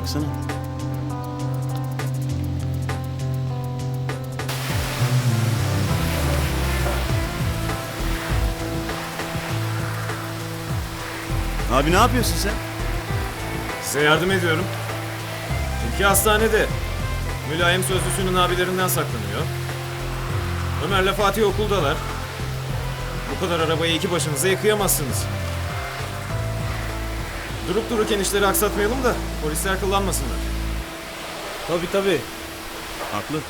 baksana. Abi ne yapıyorsun sen? Size yardım ediyorum. Çünkü hastanede mülayim sözlüsünün abilerinden saklanıyor. Ömer'le Fatih okuldalar. Bu kadar arabayı iki başınıza yıkayamazsınız. Durup dururken işleri aksatmayalım da polisler kullanmasınlar. Tabii tabii. Haklı.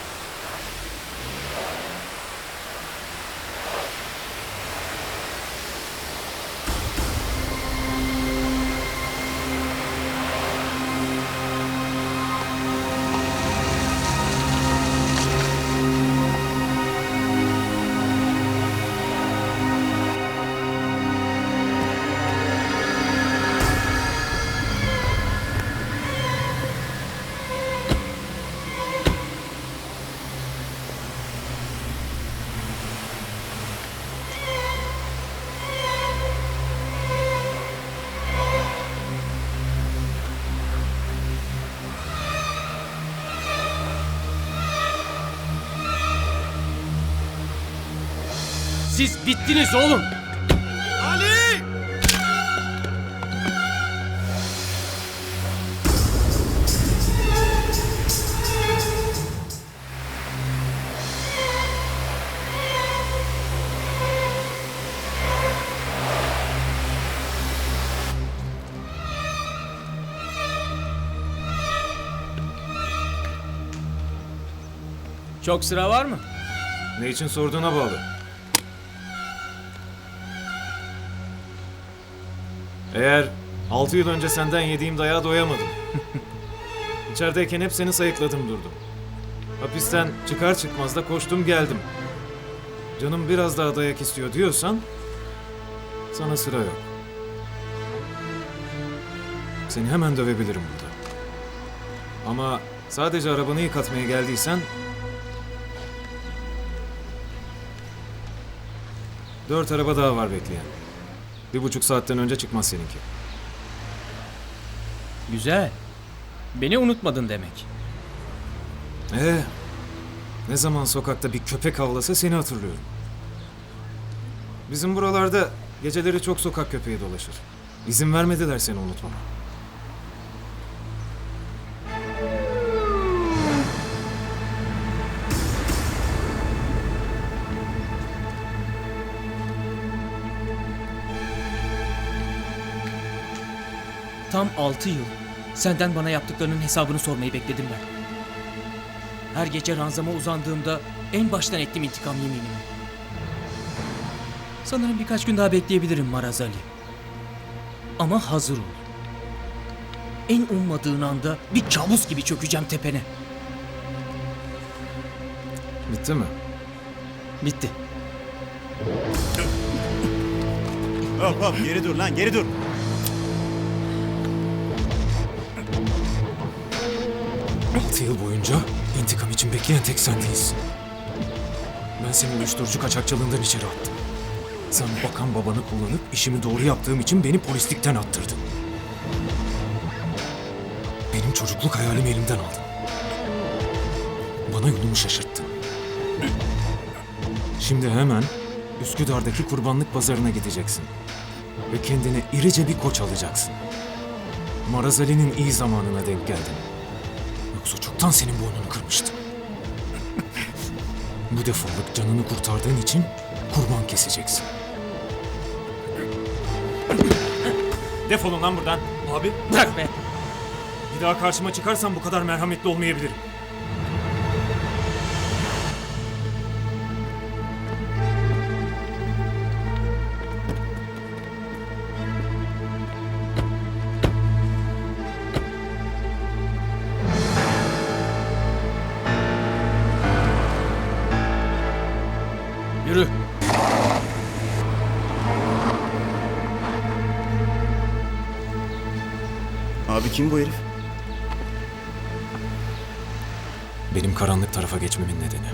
Siz bittiniz oğlum. Çok sıra var mı? Ne için sorduğuna bağlı. Eğer 6 yıl önce senden yediğim dayağa doyamadım. İçerideyken hep seni sayıkladım durdum. Hapisten çıkar çıkmaz da koştum geldim. Canım biraz daha dayak istiyor diyorsan sana sıra yok. Seni hemen dövebilirim burada. Ama sadece arabanı yıkatmaya geldiysen Dört araba daha var bekleyen. Bir buçuk saatten önce çıkmaz seninki. Güzel. Beni unutmadın demek. Ee, ne zaman sokakta bir köpek havlasa seni hatırlıyorum. Bizim buralarda geceleri çok sokak köpeği dolaşır. İzin vermediler seni unutmama. Tam 6 yıl senden bana yaptıklarının hesabını sormayı bekledim ben. Her gece ranzama uzandığımda en baştan ettim intikam yeminimi. Sanırım birkaç gün daha bekleyebilirim Maraz Ali. Ama hazır ol. En ummadığın anda bir kabus gibi çökeceğim tepene. Bitti mi? Bitti. Hop hop geri dur lan geri dur. Altı yıl boyunca intikam için bekleyen tek sen değilsin. Ben seni uyuşturucu kaçakçılığından içeri attım. Sen bakan babanı kullanıp işimi doğru yaptığım için beni polislikten attırdın. Benim çocukluk hayalimi elimden aldın. Bana yolumu şaşırttın. Şimdi hemen Üsküdar'daki kurbanlık pazarına gideceksin. Ve kendine irice bir koç alacaksın. Maraz Ali'nin iyi zamanına denk geldin. Yoksa çoktan senin boynunu kırmıştım. Bu defalık canını kurtardığın için kurban keseceksin. Defolun lan buradan. Abi Bırak be. bir daha karşıma çıkarsan bu kadar merhametli olmayabilirim. Yürü. Abi kim bu herif? Benim karanlık tarafa geçmemin nedeni.